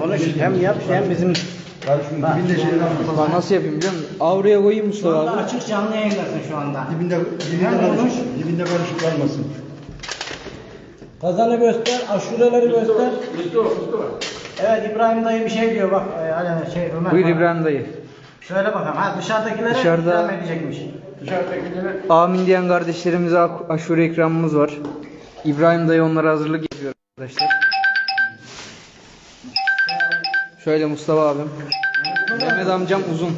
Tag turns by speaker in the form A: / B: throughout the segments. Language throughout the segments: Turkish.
A: Konuş hem yap hem bizim
B: dibinde şeyler var.
C: Bak nasıl yapayım biliyor musun? Avruya koyayım Mustafa abi.
A: açık canlı yayındasın şu anda.
B: Dibinde, dibinde
A: Hem konuş.
B: karışık, dibinde karışık kalmasın.
A: Kazanı göster, aşureleri göster. Evet İbrahim dayı bir şey diyor bak. e, Hani şey Ömer.
C: Buyur
A: bak.
C: İbrahim dayı.
A: Şöyle bakalım. Ha dışarıdakilere
C: Dışarıda-
A: ikram edecekmiş.
C: Amin diyen kardeşlerimize ak- aşure ikramımız var. İbrahim dayı onlara hazırlık yapıyor arkadaşlar. Şöyle Mustafa abim. Mehmet amcam uzun.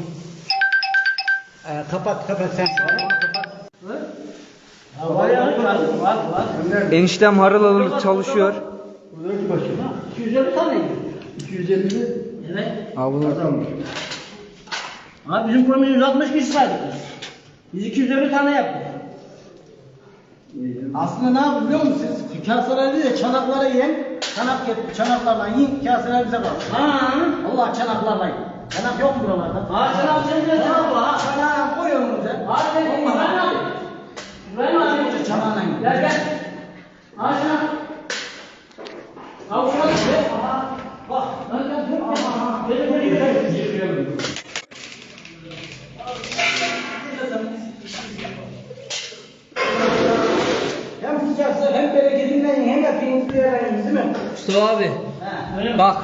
A: Ee, kapat kapat sen. Ha, var ya var var var.
C: Eniştem harıl harıl çalışıyor.
B: Buradaki başı.
A: 250 tane.
B: 250 mi?
A: Evet.
C: Abi bunu
B: Adammış.
A: Abi bizim kurum 160 kişi saydık biz. Biz 250 tane yaptık. Aslında ne yapın biliyor musunuz siz? Değil de çanakları yiyin. Çanak get, çanaklarla yiyin, kaseler bize kalsın. Ha. Allah çanaklarla yiyin. Çanak yok mu buralarda? Ha çanak sen de çanak var ha. Çanağı koy önümüze. Ha sen İbrahim abi. İbrahim abi. Çanağına yiyin. Gel gel. Ha çanak. Ha şuna gel. Bak. Gel gel. Gel gel. Gel gel. Hem sıcaksa hem bereketinden yiyin, hem hepiniz bir arayın değil mi?
C: Mustafa abi.
A: Mi?
C: Bak.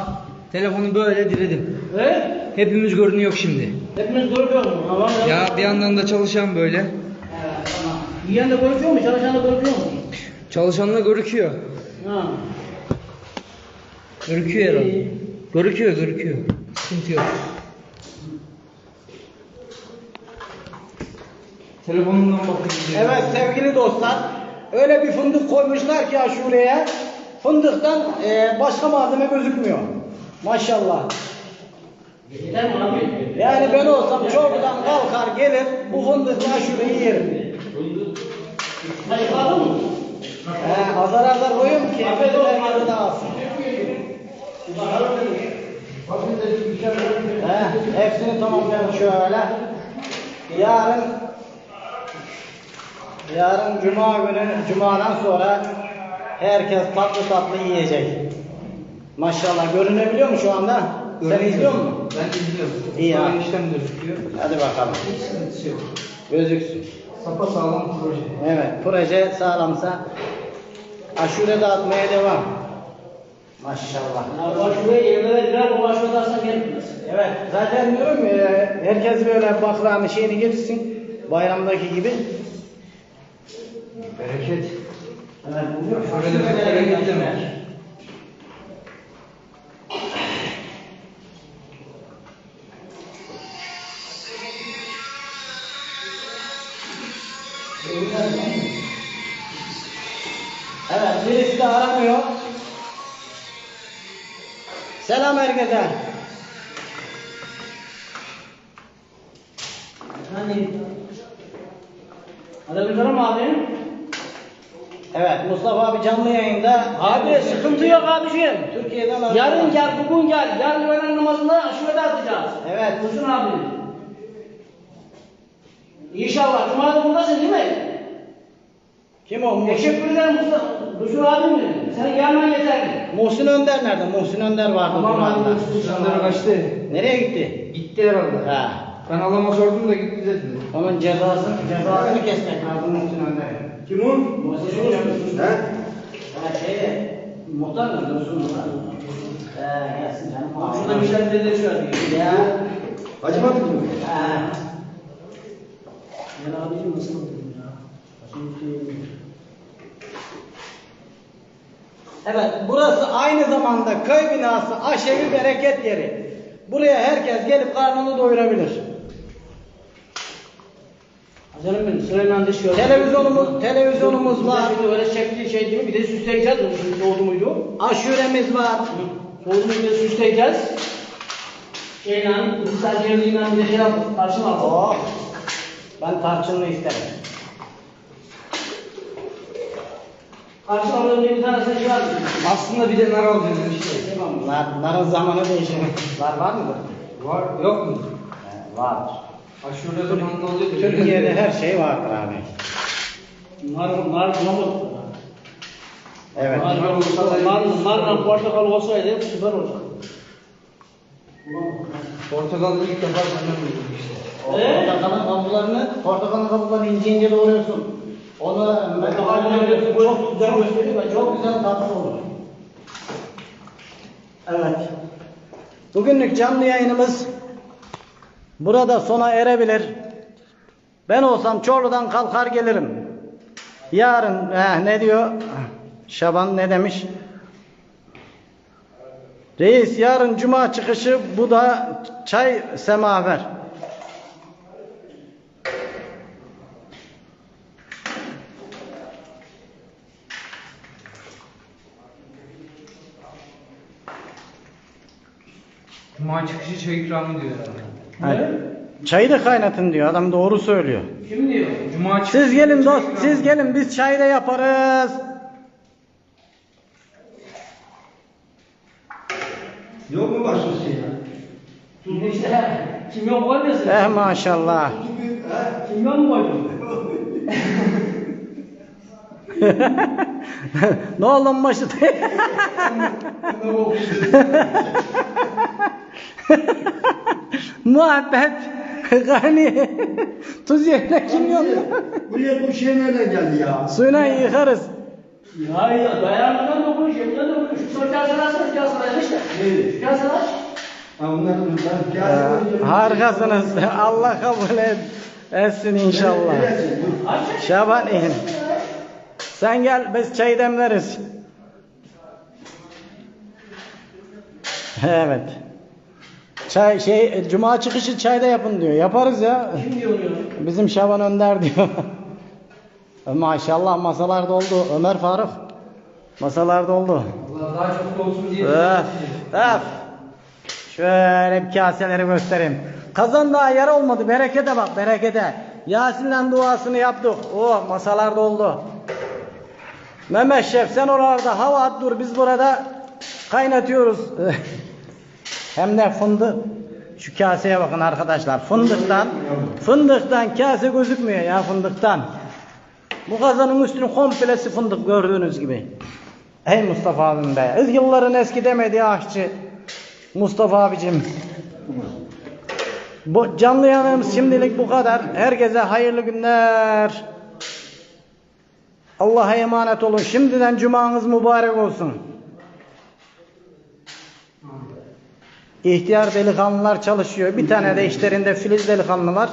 C: Telefonu böyle diredim.
A: Evet.
C: Hepimiz görünüyor şimdi.
A: Hepimiz görüyor mu? Tamam.
C: Ya bir yandan da çalışan böyle.
A: Evet, tamam. Yiyen de görüyor mu? Çalışan da görüyor mu?
C: Çalışan da görüküyor.
A: Ha.
C: Görüküyor herhalde. Görüküyor, görüküyor. Sıkıntı yok. Telefonumdan bakayım.
A: Evet sevgili dostlar. Öyle bir fındık koymuşlar ki aşureye. Fındıktan e, başka malzeme gözükmüyor. Maşallah. Yani ben olsam çorbadan kalkar gelir bu fındıklı aşureyi yerim. He, azar azar koyuyorum ki bizimkiler gibi dağılsın. He, hepsini tamamlayalım şöyle. Yarın Yarın cuma günü, cumadan sonra herkes tatlı tatlı yiyecek. Maşallah görünebiliyor mu şu anda? Sen izliyor musun?
C: Ben izliyorum.
A: İyi ha.
C: eniştem gözüküyor.
A: Hadi bakalım.
C: Hiç sıkıntısı yok.
A: Gözüksün.
C: Sapa sağlam proje.
A: Evet, proje sağlamsa aşure dağıtmaya devam. Maşallah.
D: Başvuruya yerine verdiler, bu başvurularsa gelmez.
A: Evet, zaten diyorum ya, herkes böyle baklağını şeyini getirsin. Bayramdaki gibi.
C: Bereket.
A: Evet,
C: Şöyle demek bereket demek.
A: Evet, birisi de aramıyor. Selam herkese.
D: Efendim? Aleykümselam abi.
A: Evet, Mustafa abi canlı yayında.
D: Abi sıkıntı yok abiciğim.
A: Türkiye'den arıyor.
D: Yarın gel, bugün gel. Yarın öğlen namazında aşure dağıtacağız.
A: Evet.
D: Dursun abi. İnşallah. Cuma da buradasın değil mi?
A: Kim o? Muhsin,
D: Teşekkür ederim Mustafa. Dursun abi mi? Senin gelmen yeterli.
A: Muhsin Önder nerede? Muhsin Önder vardı.
D: Tamam abi.
A: Cuma'da.
C: Sandalye kaçtı.
A: Nereye gitti?
C: Gitti herhalde.
A: Ha.
C: Ben alama sordum da gitti dedi.
A: Onun cezasını, cezasını kesmek lazım Muhsin Önder'e.
B: Kim o?
A: Muhsin Önder.
B: He?
A: Ha şey, muhtar mı? Dursun muhtar. He, gelsin canım.
D: Şurada bir şeyler dedi şu an.
A: Ya.
B: Hacı Mahmut mu?
A: Ha.
D: Gel abicim nasıl oldun ya? Şimdi
A: Evet, burası aynı zamanda köy binası, aşevi bereket yeri. Buraya herkes gelip karnını doyurabilir.
D: Canım benim dış yol.
A: Televizyonumuz, televizyonumuz var.
D: Şimdi öyle çektiği şey değil mi? Bir de süsleyeceğiz bunu şimdi soğudu muydu?
A: Aşuremiz var.
D: Soğudu muydu süsleyeceğiz. Şeyle, kızlar geldiğinden bir de şey yapıp karşıma alalım.
A: Oh. Ben tarçınlı isterim.
D: Karşıma diye bir tanesine şey var.
C: Aslında bir de nar alacağız işte.
A: Tamam, nar, narın zamanı değişir. Var var mıdır?
C: Var, yok mu?
A: He, vardır.
C: Aşure zamanında oluyor.
A: Türkiye'de her şey vardır abi.
D: Nar, nar bulamadık.
A: Evet.
D: Nar, nar, nar, nar, portakal olsaydı süper olacak.
C: Portakalı ilk defa senden duydum işte.
A: O Portakalın kabuklarını, portakalın kabuklarını ince ince doğruyorsun. Onu
D: Portakalın öyle
A: çok güzel gösteriyor ve çok güzel tatlı olur. Evet. Bugünlük canlı yayınımız burada sona erebilir. Ben olsam Çorlu'dan kalkar gelirim. Yarın eh, ne diyor? Şaban ne demiş? Reis yarın cuma çıkışı bu da çay semaver.
C: Cuma çıkışı çay ikramı diyor herhalde.
A: Hayır. Çayı da kaynatın diyor. Adam doğru söylüyor.
D: Kim diyor?
C: Cuma
A: Siz gelin
C: çay
A: dost, siz gelin biz çayı da yaparız.
B: Yok mu başka şey ya?
D: Kim işte? Kimyon koymuyorsun.
A: Eh maşallah.
D: Kimyon mu koydun?
A: ne oldu başı? Muhabbet. Gani. Tuz yerine kimyon.
B: Buraya bu şey nereden geldi ya?
A: Suyuna yıkarız.
D: Ya ya dayanmadan dokunuş, yemden dokunuş. Şu sosyal sanat, sosyal sanat işte.
B: Evet. Bunlar ben
A: Ee, harikasınız. Allah kabul et, etsin inşallah.
D: Aç.
A: Şaban in. Sen gel biz çay demleriz. Evet. Çay şey cuma çıkışı çayda yapın diyor. Yaparız ya.
D: Kim diyor diyor?
A: Bizim Şaban Önder diyor. Maşallah masalar doldu. Ömer Faruk. Masalar doldu.
C: Allah daha çok olsun diye.
A: Öf, öf. Şöyle bir kaseleri göstereyim. Kazan daha yer olmadı. Berekete bak berekete. Yasin'le duasını yaptık. Oh masalar doldu. Mehmet Şef sen oralarda hava at dur. Biz burada kaynatıyoruz. Hem de fındık. Şu kaseye bakın arkadaşlar. Fındıktan, fındıktan kase gözükmüyor ya fındıktan. Bu kazanın üstünü komplesi fındık gördüğünüz gibi. Ey Mustafa abim be. Yılların eski demediği aşçı. Mustafa abicim. Bu canlı yanımız şimdilik bu kadar. Herkese hayırlı günler. Allah'a emanet olun. Şimdiden cumanız mübarek olsun. İhtiyar delikanlılar çalışıyor. Bir tane de işlerinde filiz delikanlı.